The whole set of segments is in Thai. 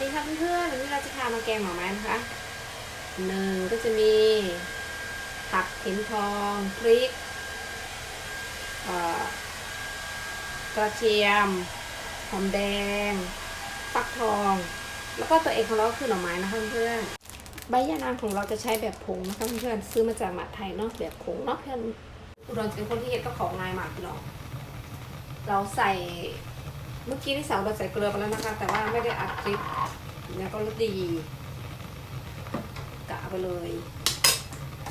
ดีค่ะเพื่อนๆวันนี้เราจะพามาแกงหน่อไม้นะคะหนึ่งก็จะมีผักเข็มทองพริกเอ่อกระเทียมหอมแดง ฟักทอง แล้วก็ตัวเอกของเราก็คือหน่อไม้นะคะเพื่อนๆใบยะนางของเราจะใช้แบบผงนะคะเพื่อนๆซื้อมาจากหมาดไทยเนาะแบบผงเนาะเพื่อนอุดรจะเป็นคนที่เห็ดก็ของง่ายมากพี่น้องเราใส่เมื่อกี้ที่สาวเราใส่เกลือไปแล้วนะคะ แต่ว่าไม่ได้อัดคลิปแล้วก็รสดีกะไปเลย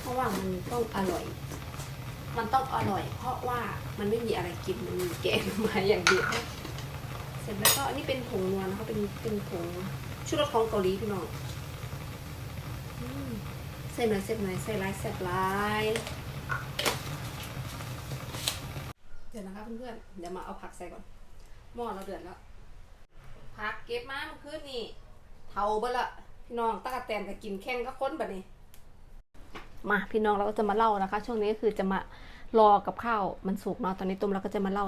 เพราะว่ามันต้องอร่อย มันต้องอร่อย เพราะว่ามันไม่มีอะไรกินมันมีแกงมาอย่างเดียวเสร็จแล้วก็อันนี้เป็นผงนวลนะคะเป็นเป็นผงชูรสของเกาหลีพี่น้องอืมใส่หน่อยใส่หน่อยใส่ลายแซ่บลายเดี๋ยวนะคะเพื่อนๆเดี๋ยวมาเอาผักใส่ก่อน หม้อเราเดือดแล้วผักเก็บมาเมื่อคืนนี่เทาเบ่ละพี่น้องตะกะแตนก็กินแข้งก็ค้นแบบนี้ มาพี่น้องเราก็จะมาเล่านะคะ ช่วงนี้ก็คือจะมารอกับข้าวมันสุกเนาะตอนนี้ตุ้มเราก็จะมาเล่า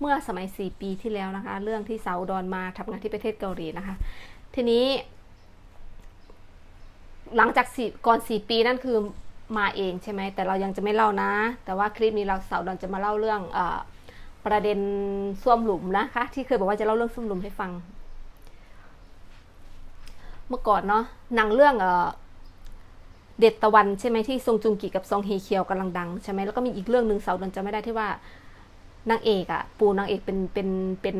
เมื่อสมัยสี่ปีที่แล้วนะคะ เรื่องที่สาวดอนมาทำงานที่ประเทศเกาหลีนะคะ ทีนี้ หลังจากสี่ก่อนสี่ปีนั่นคือมาเองใช่ไหมแต่เรายังจะไม่เล่านะ แต่ว่าคลิปนี้เราสาวดอนจะมาเล่าเรื่องเออ ประเด็นส้วมหลุมนะคะ ที่เคยบอกว่าจะเล่าเรื่องส้วมหลุมให้ฟัง เมื่อก่อนเนาะหนังเรื่องเออเด็ดตะวันใช่ไหมที่ทรงจุงกีกับซองเฮเคียวกำลังดังใช่ไหมแล้วก็มีอีกเรื่องหนึ่งเสาดนจะไม่ได้ที่ว่านางเอกอะปูนางเอกเป็นเป็นเป็น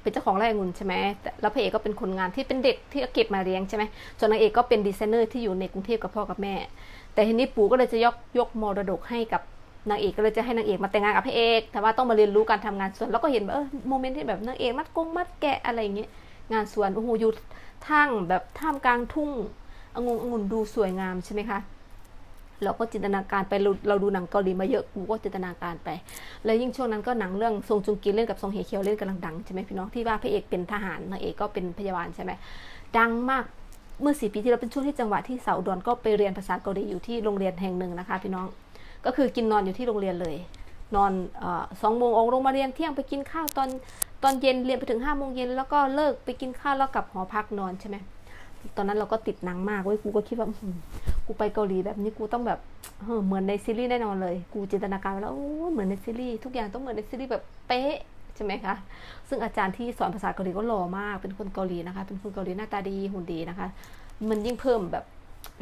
เป็นเจ้าของไร่องุ่นใช่ไหมแต่แล้วพระเอกก็เป็นคนงานที่เป็นเด็กที่เก็บมาเลี้ยงใช่ไหมส่วนนางเอกก็เป็นดีไซเนอร์ที่อยู่ในกรุงเทพกับพ่อกับแม่ แต่ทีนี้ปู่ก็เลยจะยกยกมรดกให้กับ นางเอกก็เลยจะให้นางเอกมาแต่งงานกับพระเอก แต่ว่าต้องมาเรียนรู้การทำงานสวนแล้วก็เห็นแบบเออโมเมนต์ที่แบบนางเอกมัดกงมัดแกะอะไรอย่างเงี้ยงานสวนโอ้โหอยู่ท่างแบบท่ามกลางทุ่งองุ่นองุ่นดูสวยงามใช่ไหมคะเราก็จินตนาการไปเราเราดูหนังเกาหลีมาเยอะกูก็จินตนาการไป แล้วยิ่งช่วงนั้นก็หนังเรื่องซงจุงกีเล่นกับซงเฮเคียวเล่นกำลังดังใช่ไหมพี่น้องที่ว่าพระเอกเป็นทหารนางเอกก็เป็นพยาบาลใช่ไหมดังมากเมื่อสี่ปีที่แล้วเป็นช่วงที่จังหวะที่สาวอุดอนก็ไปเรียนภาษาเกาหลีอยู่ที่โรงเรียนแห่งหนึ่งนะคะพี่น้อง ก็คือกินนอนอยู่ที่โรงเรียนเลย นอนสองโมงออกโรงมาเรียนเที่ยงไปกินข้าวตอนตอนเย็นเรียนไปถึงห้าโมงเย็นแล้วก็เลิกไปกินข้าวแล้วกลับหอพักนอนใช่ไหมตอนนั้นเราก็ติดหนังมากเว้ยกูก็คิดว่ากูไปเกาหลีแบบนี้กูต้องแบบเหมือนในซีรีส์แน่นอนเลย กูจินตนาการไว้แล้วเหมือนในซีรีส์ทุกอย่างต้องเหมือนในซีรีส์แบบเป๊ะใช่ไหมคะ ซึ่งอาจารย์ที่สอนภาษาเกาหลีก็หล่อมาก เป็นคนเกาหลีนะคะ เป็นคนเกาหลีหน้าตาดีหุ่นดีนะคะ มันยิ่งเพิ่มแบบ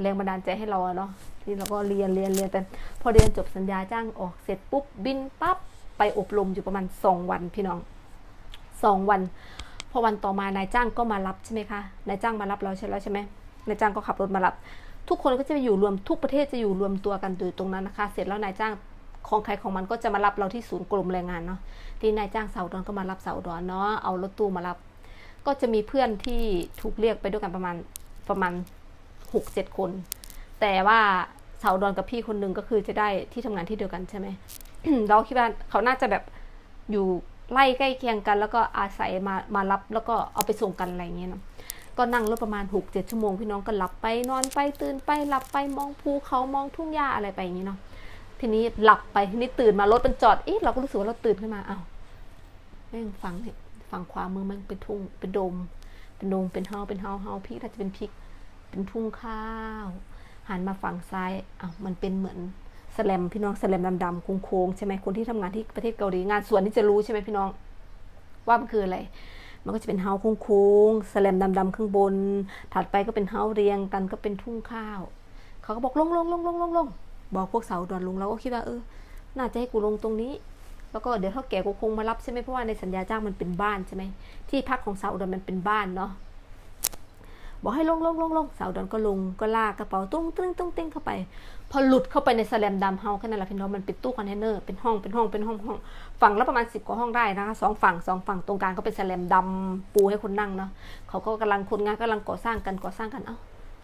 แรงบันดาลใจให้เราอเนาะที่เราก็เรียนเรียนเรียนแต่พอเรียนจบสัญญาจ้างออกเสร็จปุ๊บบินปั๊บไปอบรมอยู่ประมาณสองวันพี่น้องสองวัน พอวันต่อมานายจ้างก็มารับใช่ไหมคะนายจ้างมารับเราใช่แล้วใช่ไหมนายจ้างก็ขับรถมารับ ทุกคนก็จะไปอยู่รวมทุกประเทศจะอยู่รวมตัวกันอยู่ตรงนั้นนะคะ เสร็จแล้วนายจ้างของใครของมันก็จะมารับเราที่ศูนย์กรมแรงงานเนาะที่นายจ้างเสาดอนก็มารับเสาดอนเนาะเอารถตู้มารับ ก็จะมีเพื่อนที่ถูกเรียกไปด้วยกันประมาณประมาณ หกเจ็ดคน แต่ว่าสาวดอนกับพี่คนหนึ่งก็คือจะได้ที่ทำงานที่เดียวกันใช่ไหมเราคิดว่าเขาน่าจะแบบอยู่ไล่ใกล้เคียงกัน แล้วก็อาศัยมามารับแล้วก็เอาไปส่งกันอะไรอย่างเงี้ยเนาะก็นั่งรถประมาณหกเจ็ดชั่วโมงพี่น้องก็หลับไปนอนไปตื่นไปหลับไปมองภูเขามองทุ่งหญ้าอะไรไปอย่างงี้เนาะทีนี้หลับไปทีนี้ตื่นมารถมันจอดเอ๊ะเราก็รู้สึกว่าเราตื่นขึ้นมาอ้าวแม่งฟังเนี่ยฝั่งขวามือมันเป็นทุ่งเป็นโดม เป็นโดมเป็นเฮาเป็นเฮาเฮาพริกถ้าจะเป็นพริก เป็นทุ่งข้าว หันมาฝั่งซ้ายอ้าวมันเป็นเหมือนสแลมพี่น้องสแลมดำๆโค้งๆใช่ไหมคนที่ทำงานที่ประเทศเกาหลีงานสวนที่จะรู้ใช่ไหมพี่น้อง ว่ามันคืออะไร มันก็จะเป็นเฮาโค้งๆสแลมดำๆข้างบน ถัดไปก็เป็นเฮาเรียงกันก็เป็นทุ่งข้าว เขาก็บอกลงลงลงลงลงลงบอกพวกเสาดอนลงเราก็คิดว่าเออ น่าจะให้กูลงตรงนี้ แล้วก็เดี๋ยวเท่าแก่กูคงมารับใช่ไหมเพราะว่าในสัญญาจ้างมันเป็นบ้านใช่ไหมที่พักของเสาดอนมันเป็นบ้านเนาะ บอกให้ลงลงลงลงสาวดอนก็ลงก็ลากกระเป๋าตุ้งตึ้งตุ้งติ้งเข้าไป พอหลุดเข้าไปในแสลมดำเฮาแค่นั้นแหละพี่น้องมันเป็นตู้คอนเทนเนอร์เป็นห้องเป็นห้องเป็นห้องห้องฝั่งละประมาณสิบกว่าห้องได้นะคะสองฝั่งสองฝั่งตรงกลางก็เป็นแสลมดำปูให้คนนั่งเนาะเขาก็กำลังคนงานกำลังก่อสร้างกันก่อสร้างกันเอ้า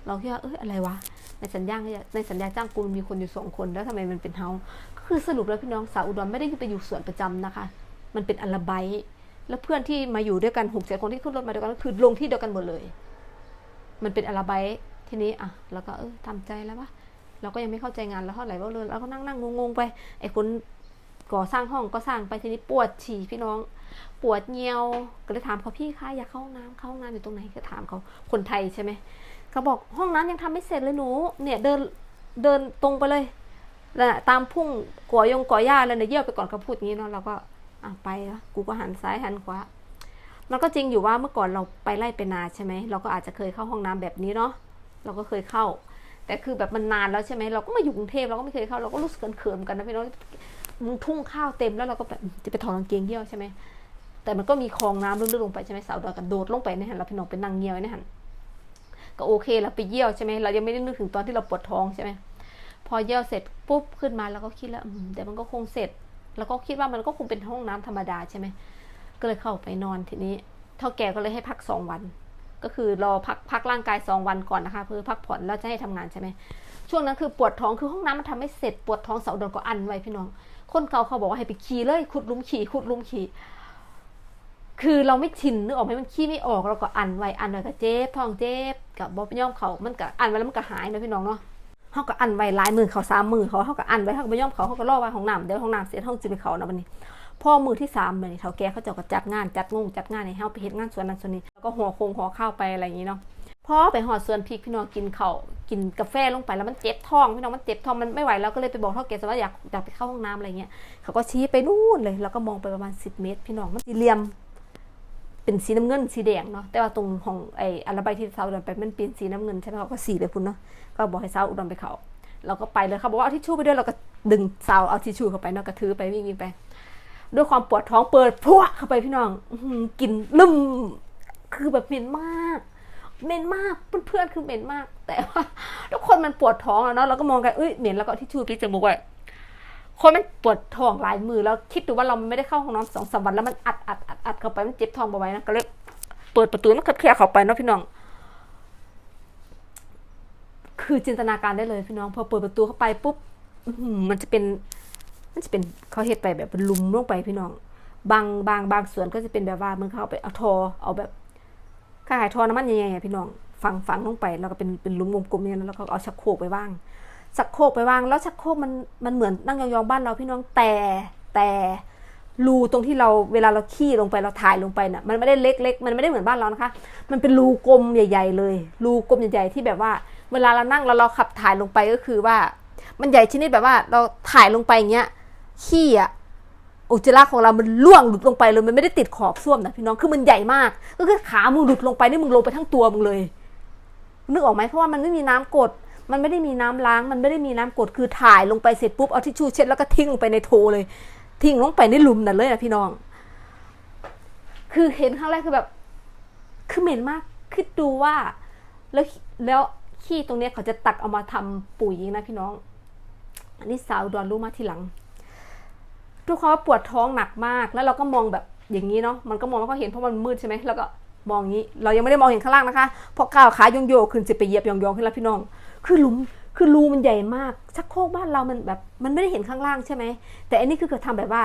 เราคิดว่าเอ้ยอะไรวะในสัญญาในสัญญาจ้างกูมีคนอยู่สองคนแล้วทำไมมันเป็นเฮาก็คือสรุปแล้วพี่น้องสาวอุดรไม่ได้ไปอยู่สวนประจำนะคะ มันเป็นอัลไบต์แล้วเพื่อนที่มาอยู่ด้วยกันหกเจ็ดคนที่ขึ้นรถมาด้วยกันก็คือลงที่เดียวกันหมดเลย มันเป็นอาราบต์ทีนี้อะแล้วก็เออทำใจแล้ววะเราก็ยังไม่เข้าใจงานแล้วเท่าไหร่ว่าเลยเราก็นั่งนั่งงงๆไปไอ้คนก่อสร้างห้องก็สร้างไปทีนี้ปวดฉี่พี่น้อง ปวดเงียวก็เลยถามเขาพี่คะอยากเข้าห้องน้ำเข้าห้องน้ำอยู่ตรงไหนก็ถามเขาคนไทยใช่ไหมเขาบอกห้องน้ำยังทำไม่เสร็จเลยหนู เนี่ยเดินเดินตรงไปเลยแล้วน่ะตามพุ่งก่อยงก่อย่าเลยเนี่ยเยี่ยวไปก่อนเขาพูดงี้เนาะเราก็อะไปละกูก็หันซ้ายหันขวา มันก็จริงอยู่ว่าเมื่อก่อนเราไปไล่ไปนาใช่ไหมเราก็อาจจะเคยเข้าห้องน้ำแบบนี้เนาะเราก็เคยเข้า แต่คือแบบมันนานแล้วใช่ไหมเราก็มาอยู่กรุงเทพเราก็ไม่เคยเข้าเราก็รู้สึกเขินๆเหมือนกันนะพี่น้องมึงทุ่งข้าวเต็มแล้วเราก็แบบจะไปถอดกางเกงเยี่ยวใช่ไหมแต่มันก็มีคลองน้ำลึกๆลงไปใช่ไหมสาวดอยกันโดดลงไปในหันเราพี่น้องเป็นนางเงียวในหันก็โอเคเราไปเยี่ยวใช่ไหมเรายังไม่ได้นึกถึงตอนที่เราปวดท้องใช่ไหมพอเยี่ยวเสร็จปุ๊บขึ้นมาเราก็คิดแล้วเดี๋ยวมันก็คงเสร็จ แล้วก็คิดว่ามันก็คงเป็นห้องน้ำธรรมดาใช่ไหม ก็เลยเข้าไปนอนทีนี้เท่าแก่ก็เลยให้พักสองวัน ก็คือรอพักพักร่างกายสองวันก่อนนะคะเพื่อพักผ่อนแล้วจะให้ทำงานใช่ไหมช่วงนั้นคือปวดท้องคือห้องน้ำมันทำไม่เสร็จปวดท้องเสาเดินก็อันไว้พี่น้อง คนเก่าเขาบอกว่าให้ไปขี่เลยขุดลุมขี่ขุดลุมขี่คือเราไม่ชินนึกออกไหมมันขี้ไม่ออกเราก็อันไว้อันไว้ก็เจ็บท้องเจ็บกับบอบย่อมเขามันก็อันไว้แล้วมันก็หายนะพี่น้องเนาะเขาก็อันไว้หลายมือเขาสามมือเขาเขาก็อันไว้เขาก็บ่ย่อมเขาเขาก็รอไว้ห้องน้ำเดี๋ยวห้องน้ำเสร็จห้องจะไปเขานะวันนี้ พ่อมือที่สามเลยเท่าแกเขาเจะก็จัดงานจัดงงจัดงานให้เฮาไปเฮ็ดงานสวนนั้นสวนนี้แล้วก็หัวโคงหัวข้าวไปอะไรอย่างนี้เนาะพ่อไปหอดสวนพริกพี่น้องกินเขากินกาแฟลงไปแล้วมันเจ็บท้องพี่น้องมันเจ็บท้องมันไม่ไหวแล้วก็เลยไปบอกท่าแกว่าอยากอยากไปเข้าห้องน้ำอะไรเงี้ยเขาก็ชี้ไปนู่นเลยแล้วก็มองไปประมาณ 10 เมตร พี่น้องมันสี่เหลี่ยมเป็นสีน้ำเงินสีแดงเนาะแต่ว่าตรงของไอ้อัลบั้มที่เซาอุดรไปมันเป็นสีน้ำเงินใช่ไหมเขาก็สีไปพุ่นเนาะก็บอกให้เซาอุดรไปเขาเราก็ไปเลยเขาบอกว่าเอาทิชชู่ไปด้วยเราก็ดึงเซาเอาทิชชู่เข้าไปเนาะก็ถือไปวิ่งไป ด้วยความปวดท้องเปิดพวกเข้าไปพี่น้องอกลินลืมคือแบบเหม็นมากเหม็นมากเพื่อนๆคือเหม็นมาก แต่ว่าทุกคนมันปวดท้องอะเนาะเราก็มองกันเอ้ยเหม็นแล้วก็ทิชชู่ปิจมูกไว้คนมันปวดท้องหลายมือแล้วคิดดูว่าเราไม่ได้เข้าห้องน้ำสองสามวันแล้วมันอัดอัดอัดอัดเข้าไปมันเจ็บท้องเบาไว้นะก็เลยเปิดประตูมันเคลียร์เข้าไปเนาะพี่น้อง คือจินตนาการได้เลยพี่น้อง พอเปิดประตูเข้าไปปุ๊บมันจะเป็น มันจะเป็นเขาเฮ็ดไปแบบเป็นลุมลงไปพี่น้อง บางบางบางส่วนก็จะเป็นแบบว่ามึงเขาเอาไปเอาทอเอาแบบขายทอน้ำมันใหญ่ๆพี่น้องฝังฝังลงไปแล้วก็เป็นเป็นลุมกลมๆเนี่ยแล้วก็เอาชักโครกไปว่างชักโครกไปว่าง แล้วชักโครกมันมันเหมือนนั่งยองๆบ้านเราพี่น้องแต่แต่รูตรงที่เราเวลาเราขี้ลงไปเราถ่ายลงไปน่ะมันไม่ได้เล็กๆมันไม่ได้เหมือนบ้านเรานะคะ มันเป็นรูกลมใหญ่ ๆ เลยรูกลมใหญ่ๆที่แบบว่า เวลาเรานั่งแล้วเราขับถ่ายลงไปก็คือว่า มันใหญ่ชนิดแบบว่าเราถ่ายลงไปอย่างเงี้ย ขี้อะอุจจาระของเรา มันล่วงหลุดลงไปเลย มันไม่ได้ติดขอบส้วมนะพี่น้อง คือมันใหญ่มาก ก็คือขามึงหลุดลงไปนี่มึงลงไปทั้งตัวมึงเลย นึกออกไหมเพราะว่ามันไม่มีน้ำกด มันไม่ได้มีน้ำล้าง มันไม่ได้มีน้ำกด คือถ่ายลงไปเสร็จปุ๊บ เอาทิชชู่เช็ดแล้วก็ทิ้งลงไปในโถเลย ทิ้งลงไปในหลุมนั่นเลยนะพี่น้อง คือเห็นครั้งแรกคือแบบ คือเหม็นมาก คิดดูว่า แล้ว แล้วขี้ตรงเนี้ยเขาจะตักเอามาทำปุ๋ยนะพี่น้อง อันนี้สาวดอนรู้มาทีหลัง ทุกคนว่าปวดท้องหนักมาก แล้วเราก็มองแบบอย่างนี้เนาะมันก็มองไม่ค่อยเห็นเพราะมันมืดใช่ไหมแล้วก็มองอย่างนี้ เรายังไม่ได้มองเห็นข้างล่างนะคะ พอก้าวขาโยงโยขึ้นจะไปเหยียบยองๆขึ้นแล้วพี่น้อง คือหลุมคือรูมันใหญ่มากชักโครกบ้านเรามันแบบมันไม่ได้เห็นข้างล่างใช่ไหมแต่อันนี้คือเขาทำแบบว่า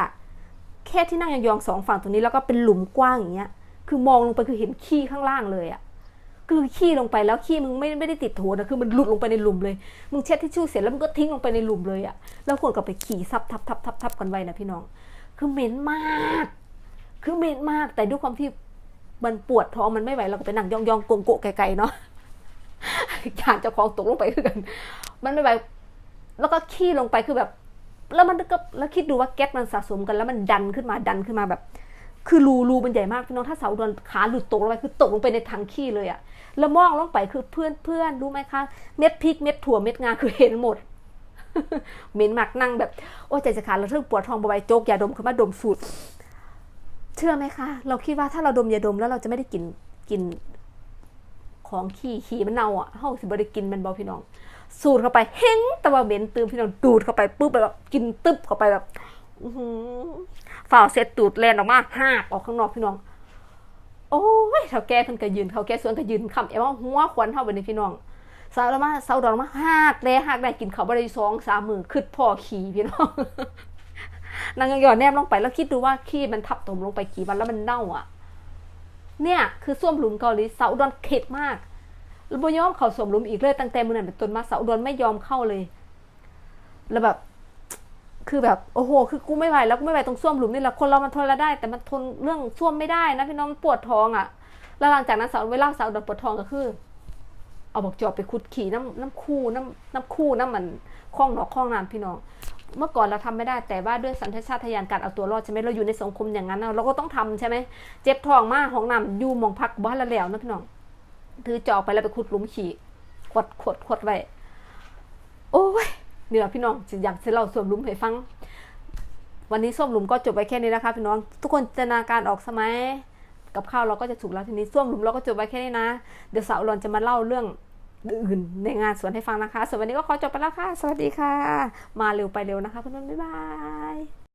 แค่ที่นั่งยองๆสองฝั่งตรงนี้แล้วก็เป็นหลุมกว้างอย่างเงี้ยคือมองลงไปคือเห็นขี้ข้างล่างเลยอะ คือขี้ลงไปแล้วขี้มึงไม่ไม่ได้ติดโถนะคือมันหลุดลงไปในหลุมเลย มึงเช็ดทิชชู่เสร็จแล้วมึงก็ทิ้งลงไปในหลุมเลยอะแล้วคนก็ไปขี่ซับทับทับทับทับกันไว้นะพี่น้อง คือเหม็นมาก คือเหม็นมากแต่ด้วยความที่มันปวดท้องมันไม่ไหวเราก็ไปนั่งยองยองโกงโกะไกลๆเนาะจานเจ้าของตกลงไปคือกัน มันไม่ไหวแล้วก็ขี้ลงไปคือแบบ แล้วมันก็แล้วคิดดูว่าแก๊สมันสะสมกัน แล้วมันดันขึ้นมาดันขึ้นมาแบบ คือรูรูมันใหญ่มากพี่น้องถ้าเสาโดนขาหลุดตกลงไปคือตกลงไปในถังขี้เลยอะแล้วมองลงไปคือเพื่อนเพื่อนรู้ไหมคะเม็ดพริกเม็ดถั่วเม็ดงาคือเห็นหมดเหม็นมากนั่งแบบโอ้ใจจะขาดแล้วเรื่อปวดท้องบวายโจกยาดมเข้ามาดมสูดเชื่อไหมคะ เราคิดว่าถ้าเราดมยาดมแล้วเราจะไม่ได้กินกินของขี้ขี้มันเน่าอะเฮาสิบ่ได้กินมันบ่พี่น้อง สูดเข้าไปเฮงแต่ว่าเหม็นตืมพี่น้องดูดเข้าไปปุ๊บแบบกินตึ๊บเข้าไปแบบอื ฝ่าเสร็จตูดแลนออกมาหากออกข้างนอกพี่น้อง โอ้ยเท่าแก่เพิ่นก็ยืนเขาแก่สวนก็ยืนคำเอว่าหัวควันเท่าไปในพี่น้องสาวแล้วมาสาวดอนมาหากแลหากได้กินเขาบ่ได้สองสามมือขึ้นพ่อขี่พี่น้องนางยอนแนมลงไปแล้วคิดดูว่าขี้มันทับถมลงไปกี่วันแล้วมันเน่าอะ เนี่ย คือส้วมหลุมเกาหลีสาวดอนเข็ดมากแล้วบ่ยอมเขาสวมหลุมอีกเลยตั้งแต่มือนั้นเป็นต้นมาสาวดอนไม่ยอมเข้าเลย แล้วแบบ คือแบบโอ้โห คือกูไม่ไหวแล้วกูไม่ไหวตรงส้วมหลุมนี่แหละคนเรามันทนละได้ แต่มันทนเรื่องส้วมไม่ได้นะพี่น้องปวดท้องอะ่ะแล้วหลังจากนั้นสาวเวลาสาวโดนปวดท้องก็คือ เอาบอกจอบไปคุดขี่น้ำน้ำคู่น้ำน้ำคู่น้ำมันคล้องหนอกคล้องน้ำพี่น้อง เมื่อก่อนเราทำไม่ได้แต่ว่าด้วยสัญชาตญาณการเอาตัวรอดใช่ไหมเราอยู่ในสังคมอย่างนั้น เราก็ต้องทำใช่ไหมเจ็บท้องมากห้องน้ำอยู่หมองพักบ้านละแล้วนะพี่น้องถือจอบไปแล้วไปขุดหลุมขี่ขวดขวดขวดไว้โอ้ย นี่แหละพี่น้องอยากจะเล่าส่วนลุมให้ฟัง วันนี้ส้วมลุมก็จบไว้แค่นี้นะคะพี่น้อง ทุกคนจินตนาการออกสมัยกับข้าวเราก็จะถูกแล้วทีนี้ส้วมลุมเราก็จบไว้แค่นี้นะ เดี๋ยวสาวรอนจะมาเล่าเรื่องอื่นในงานสวนให้ฟังนะคะส่วนวันนี้ก็ขอจบไปแล้วค่ะ สวัสดีค่ะ มาเร็วไปเร็วนะคะเพื่อนๆบ๊ายบาย